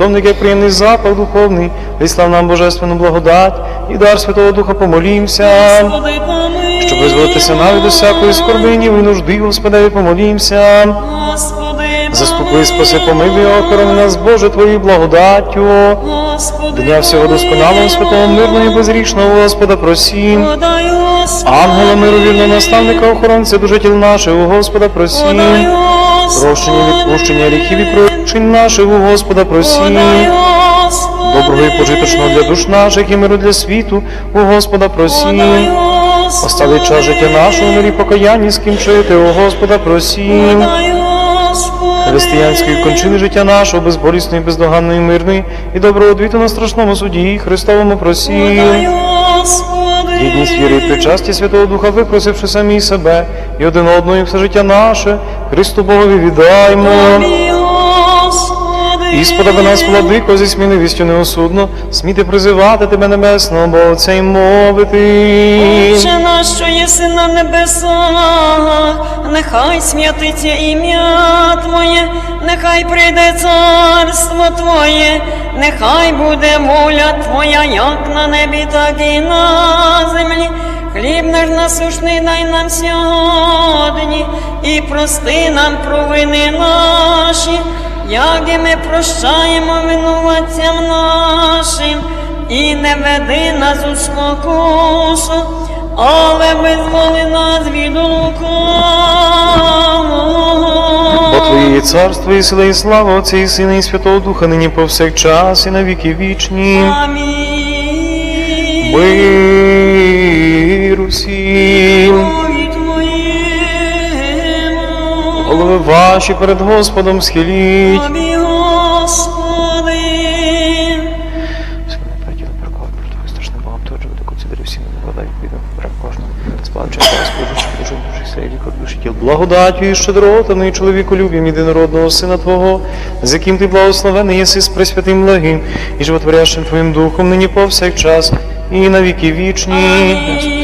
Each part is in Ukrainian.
Томник приємний запах духовний, вислав нам божественну благодать і дар Святого Духа помолімся. Щоб визволитися навіть до всякої скорбині і нужди, Господеві помолімся. Заступи, спаси, помилуй, охорони нас, Боже, Твоєю благодаттю. Дня всього досконалого, святого, мирного і безрічного Господа просім. Ангела миру вірного наставника, охоронця дуже тіл наших, у Господа просім. Прощення, відпущення гріхів і прощень наших, у Господа просім. Доброго і пожиточного для душ наших і миру для світу, у Господа Подай, просім. Остави час життя нашого, мирі покаянні скінчити, у Господа просім. Християнської кончини життя нашого, безболісної, бездоганної, мирної і доброго одвіту на страшному суді, Христовому просім. Єдність віри і причасті Святого Духа, випросивши самі себе і один одного, і все життя наше, Христу Богові віддаймо. І сподаби нас, владико, зі сміливістю неосудно, сміти призивати Тебе небесного, бо Отця й мовити. Отче наш, що єси на небесах, нехай святиться ім'я Твоє, нехай прийде царство Твоє, нехай буде воля Твоя, як на небі, так і на землі. Хліб наш насушний дай нам сьогодні, і прости нам провини наші, як і ми прощаємо винуватцям нашим, і не веди нас у спокусу, але визволи нас від лукавого. Бо Твоє царство і сила, і слава Отця і Сина, і Святого Духа, нині повсякчас, і на віки вічні. Амінь. Мир усім. Голови ваші перед Господом схиліть. Тобі, Господи. Сьогодні приділи перекладу про твоє страшне Богом, тож буде консидери всім вода відповідно перед кожного. Господь душі, душу, душі, сей, лікар, душі тіл. Благодаттю і щедротами, чоловіку любім, єдинородного Сина Твого, з яким ти благословений єси з пресвятим благим і животворящим Твоїм Духом, нині повсякчас і на віки вічні. Амінь.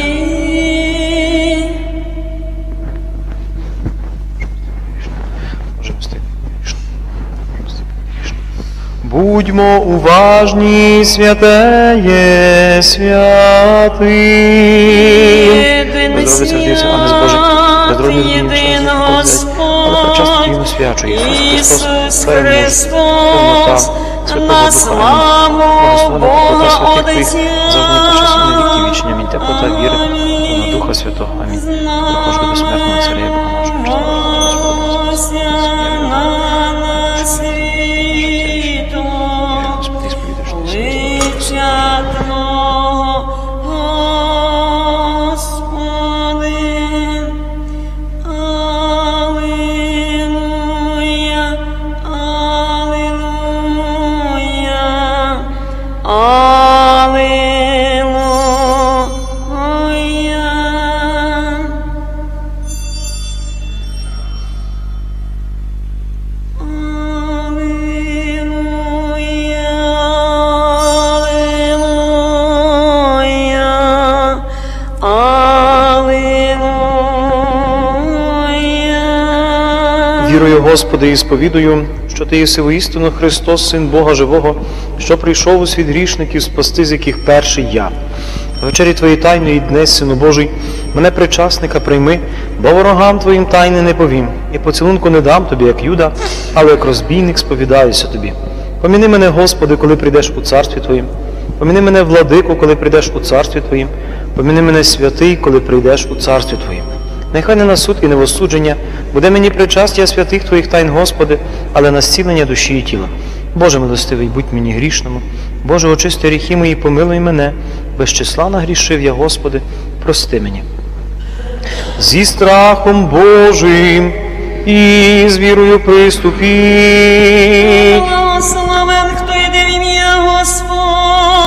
Будьмо уважні, святеє святий. Єдине Безробиться здається, а не але свячу. Ісус Христос, переможе, повнота, Святого на Духа. славу Амінь. Благословена Бога святих Отця. Твоїх, завжди почасні на віки вічні. Амінь. Теплота віри, Духа Святого. Амінь. Господи, і сповідую, що Ти єси воістину Христос, Син Бога Живого, що прийшов у світ грішників спасти, з яких перший я. Вечері Твоєї тайної дне, Сину Божий, мене причасника прийми, бо ворогам Твоїм тайни не повім, і поцілунку не дам тобі, як юда, але як розбійник сповідаюся тобі. Поміни мене, Господи, коли прийдеш у царстві Твоїм. Поміни мене, владику, коли прийдеш у царстві Твоїм. Поміни мене, святий, коли прийдеш у царстві Твоїм. Нехай не на суд і не в осудження, буде мені причастя святих Твоїх тайн, Господи, але на зцілення душі і тіла. Боже милостивий, будь мені грішному. Боже, очисти гріхи мої, помилуй мене. Без числа нагрішив я, Господи, прости мені. Зі страхом Божим і з вірою приступіть. Благословен, хто йде в ім'я Господнє,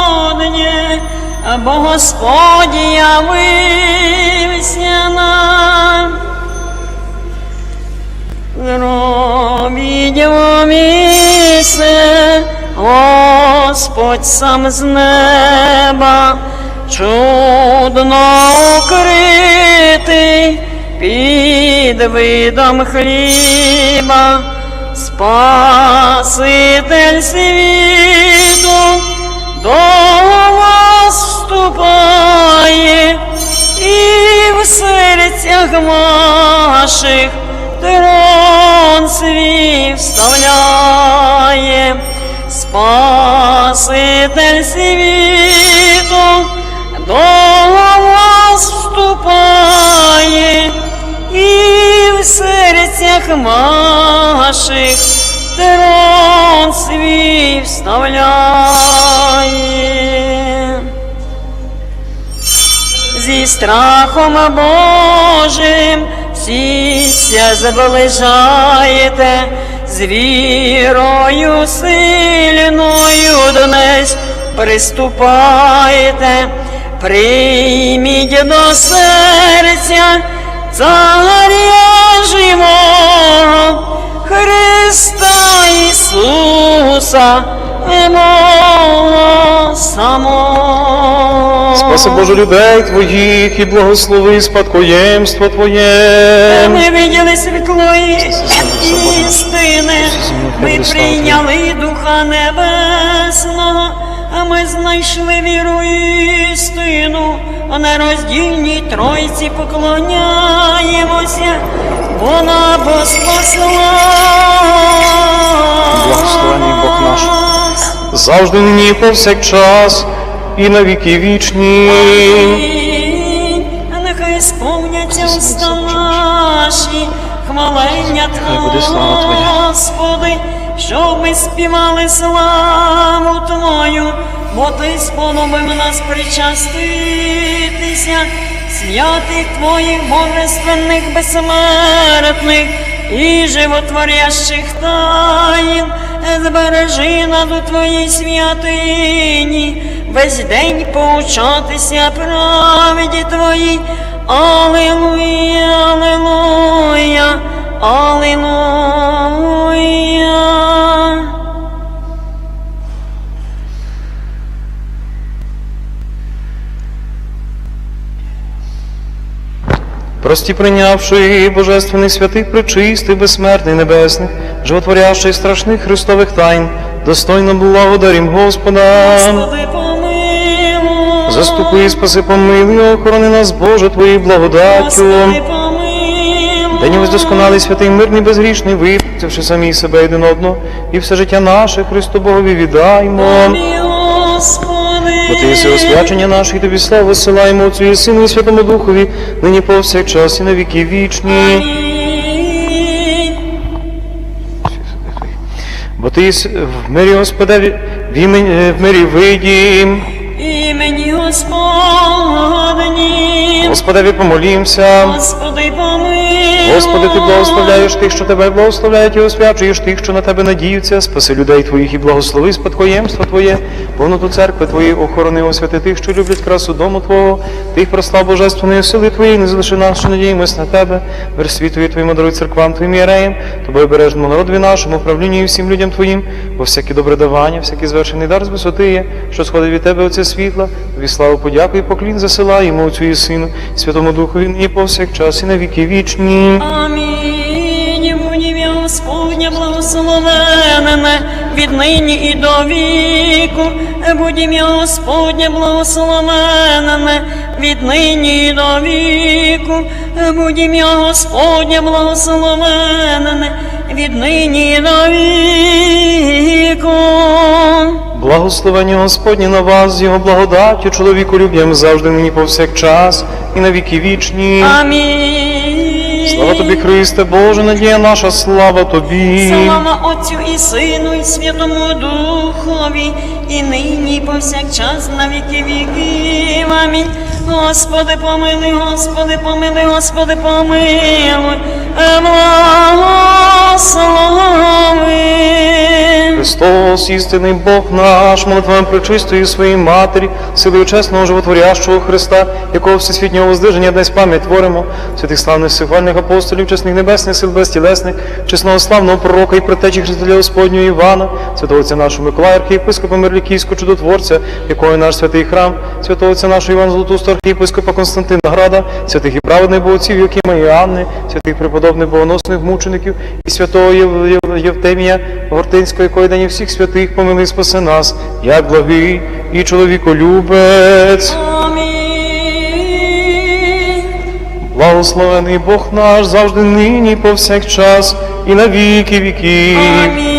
бо Господь явився нам. Добро Господь сам з неба, чудно укритий під видом хліба, Спаситель світу до вас вступає і в серцях ваших трон свій вставляє, Спаситель світу до вас вступає, і в серцях ваших трон свій вставляє. Зі страхом Божим всіся заближаєте, з вірою сильною донесь приступаєте, прийміть до серця царя живого, Христа Ісуса, Бога самого. Спаси Боже людей Твоїх і благослови спадкоємство Твоє. Ми виділи світлої істини, ми прийняли Духа Небесного, а ми знайшли віру істину, а нероздільній Тройці поклоняємося, вона бо спасла. Благословений Бог наш. Завжди нині і повсякчас і на віки вічні. Амінь. А Нехай сповняться уста наші, хвалення Твоя. Господи, щоб ми співали славу Твою, бо Ти сподобав нас причаститися, святих Твоїх божественних безсмертних і животворящих таїн, збережи нас у Твоїй святині, весь день поучатися правді Твоїй. Аллилуйя, Аллилуйя, Аллилуйя. Прості прийнявши божественних святих, пречистих, безсмертний, небесних, животворящих страшних Христових тайн, достойно благодарім Господа. Господи, помилуй. Заступи, спаси, помилуй, охорони нас, Боже, Твоєю благодаттю. День досконалий, святий, мирний, безгрішний, випустивши самі себе один одного, і все життя наше Христу Богові віддаймо. Господи. Бо ти єси освячення наше, і тобі славу силаємо Отцю і Сину і Святому Духові, нині повсякчас і на віки вічні. Бо ти єси в мирі Господеві, в, імені, е, в мирі видім. Імені Господні. Господеві помолімся. Господи. Господи, ти благословляєш тих, що тебе благословляють, і освячуєш тих, що на тебе надіються. Спаси людей твоїх і благослови спадкоємство Твоє, повноту церкви Твої, охорони освяти тих, що люблять красу дому Твого, тих прослав божественної сили Твоєї, не залиши нас, що надіємось на тебе. Мир світові Твоїм даруй церквам Твоїм єреям, тобою бережному народові нашому, правлінню і всім людям Твоїм, бо всяке добре давання, всякий звершений дар з висоти є, що сходить від Тебе оце світла, тобі славу, подяку і поклін засилаємо Отцю і Сину, і Святому Духові, нині повсякчас і на віки вічні. Амінь. Будь ім'я Господня благословенне від нині і до віку. Будь ім'я Господня благословенне від нині і до віку. Будь ім'я Господня благословенне від нині і до віку. Благословення Господнє на вас, з його благодаттю, чоловіку люб'ям завжди нині повсякчас і на віки вічні. Амінь. Слава тобі, Христе, Боже, надія наша, слава тобі. Слава Отцю і Сину, і Святому Духові, і нині, і повсякчас, на віки віків. Амінь. Господи, помилуй, Господи, помилуй, Господи, помилуй, Е, благослови. Христос, істинний Бог наш, молитвами пречистої своїй матері, силою чесного животворящого Христа, якого всесвітнього воздвиження десь пам'ять творимо, святих славних сихвальних апостолів, чесних небесних сил безтілесних, чесного славного пророка і предтечі Христа Господнього Івана, святого отця нашого Миколая, архієпископа Мирлікійського чудотворця, якого наш святий храм, святого отця нашого Івана Золотустого архієпископа Константина Града, святих і праведних богоців Якима і Анни, святих преподобних богоносних мучеників і святого Єв... Єв... Євтемія Гортинського, якої день всіх святих помили спаси нас, як благий і чоловіколюбець. Благословений Бог наш завжди нині, повсякчас і на віки віків. Амінь.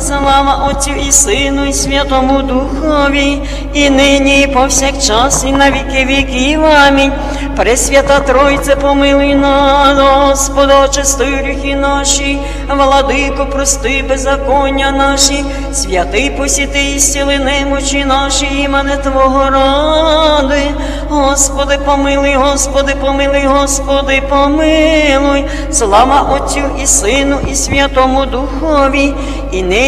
Слава Отцю і Сину, і Святому Духові, і нині, і повсякчас, і на віки віків. Амінь. Пресвята Тройце, помилуй нас, Господи, очисти гріхи наші, владико, прости беззаконня наші, святий посіти і стіли немочі наші, імене Твого ради. Господи, помилуй, Господи, помилуй, Господи, помилуй. Слава Отцю і Сину, і Святому Духові, і нині,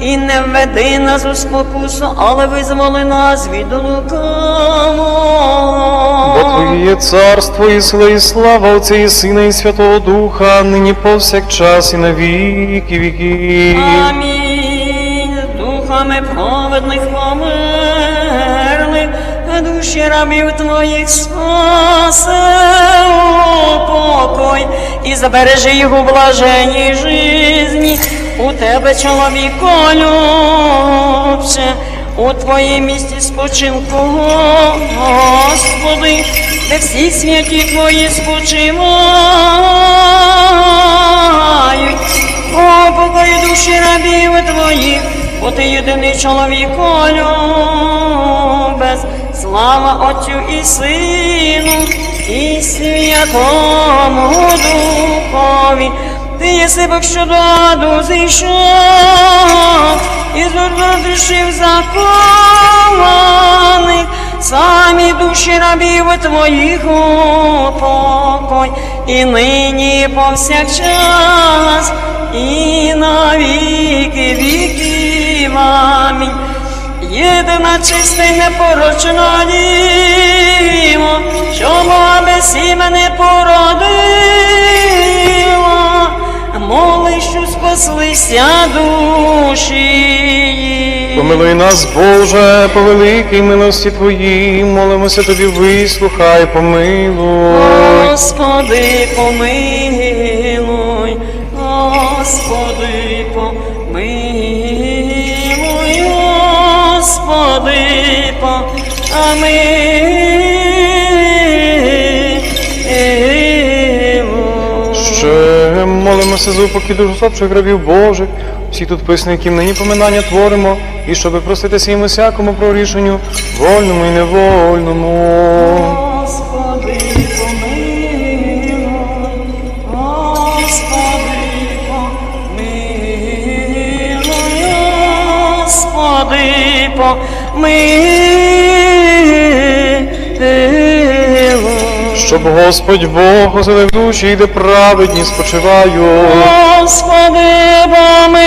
І не введи нас у спокусу, але визволи нас від лукавого. Бо Твоє є царство, і сила, і слава Отця і Сина, і Святого Духа, нині повсякчас і на віки віки. Амінь. Духами праведних померлих, душі рабів твоїх спасе покой і збережи їх у блаженній житті. У тебе чоловіко любче, у твоїм місті спочинку, Господи, де всі святі твої спочивають. О, покої душі рабів твоїх, бо ти єдиний чоловік любець. Слава Отцю і Сину, і Святому Духові. Ти єси Бог, що до аду зійшов, і звернувши в закованих, самі душі рабів твоїх упокой, і нині повсякчас, і на віки віків. Єдина чиста й непорочна діво, що без імени породила, моли, що спаслися душі. Помилуй нас, Боже, по великій милості Твоїй, молимося Тобі, вислухай, помилуй. Господи, помилуй, Господи, Господи, помилуй. Ще молимося за упокій душ усопших рабів Божих, всі тут писані, яким нині поминання творимо, і щоби проститися їм усякому прорішенню, вольному і невольному. Господи, помилуй, Помилуй. Щоб Господь Бог оселив душі, де праведні спочивають. Господи, помилуй,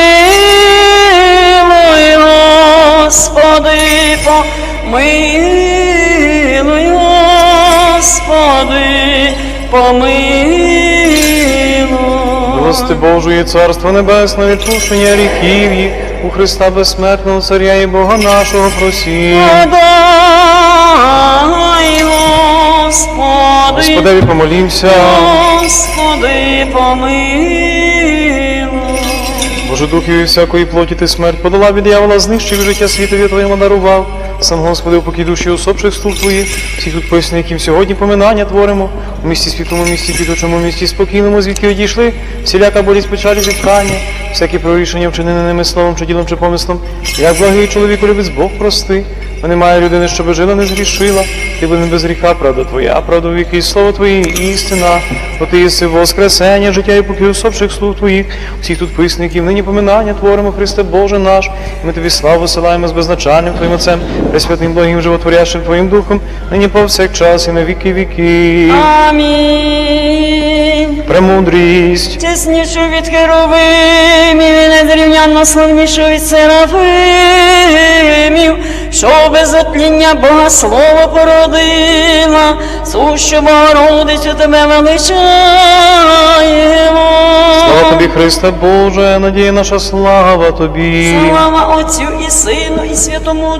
Господи, помилуй, Господи, помилуй. Милости Божої, Царство Небесне, відпущення гріхів їх, у Христа безсмертного Царя і Бога нашого просім. Подай, Господи, Господеві помолімся. Господи, помилуй. Боже духів і всякої плоті ти смерть подала від дьявола, знищив життя світові Твоєму дарував. Сам Господи, у покій душі усопших слуг Твоїх, всіх тут поясни, яким сьогодні поминання творимо, у місті світлому, місті підучому місті спокійному, звідки одійшли, всіляка болість печалі зітхання, всякі прорішення вчинені ними словом чи ділом чи помислом, як благий чоловіку любець Бог прости, бо немає людини, що би жила, не згрішила. Ти буде без гріха, правда твоя, правда віки, і слово Твоє, істина. Бо ти єси воскресення, життя і покій усопших слуг Твоїх, всіх тут писників, нині поминання творимо, Христе Боже наш. І ми тобі славу силаємо з безначальним Твоїм Отцем, пресвятим благим животворящим Твоїм Духом, нині повсякчас і на віки віки. Амінь. Премудрість. Чеснішу від херовимів і незрівнянно славнішу від серафимів, що без отління Бога Слово породила, сущу Богородицю тебе величаємо. Слава тобі, Христе Боже, надія наша слава тобі. Слава Отцю і Сину, і Святому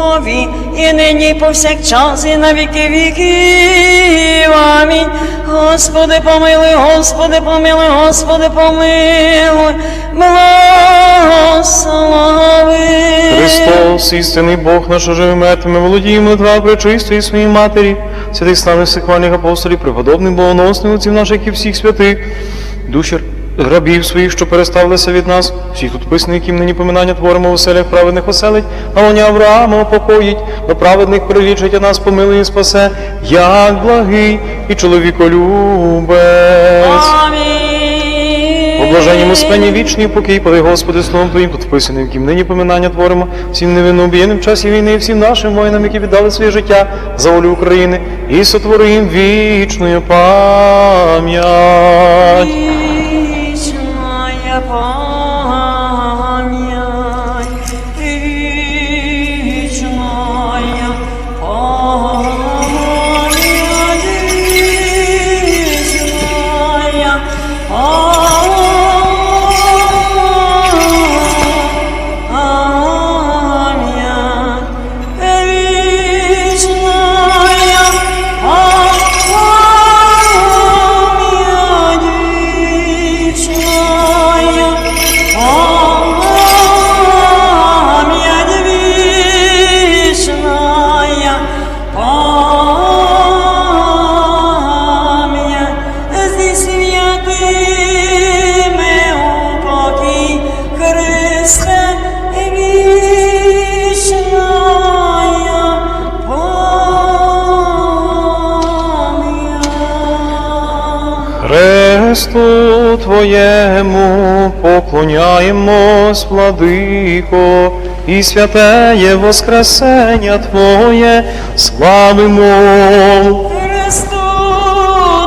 Духові, і нині, і повсякчас, і на віки віків. Амінь. Господи, помилуй, Господи, помилуй, Господи, помилуй, благослови. Христос, істинний Бог наш живий мертвим, ми володіємо Литва пречистої своїй матері, святих славних всехвальних апостолів, преподобних богоносних отців наших і всіх святих, душі грабів своїх, що переставилися від нас, всіх тут писаних, яким нині поминання творимо в оселях праведних оселить, а воня Авраама покоїть, до праведних прилічить, а нас помилує і спасе, як благий і чоловіколюбець. Амінь. По блаженньому спені вічний покій, подай Господи, словом Твоїм, тут вписаним, яким нині поминання творимо, всім невинно убієним в часі війни, і всім нашим воїнам, які віддали своє життя за волю України, і сотвори їм вічною пам'ять. Твоєму поклоняємось, владико, і святеє Воскресення Твоє славимо. Христу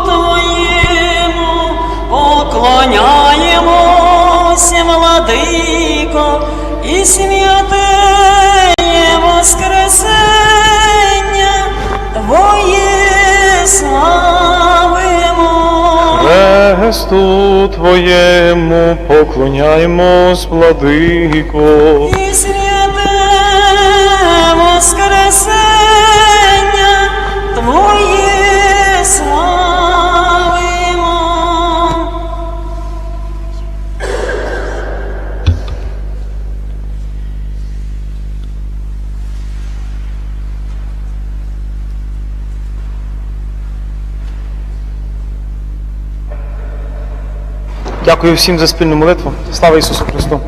Твоєму поклоняємося, владико, і святе Воскресення Твоє славимо. Хресту Твоєму поклоняємось, владико. І святе Воскресення Твоє Дякую всім за спільну молитву. Слава Ісусу Христу!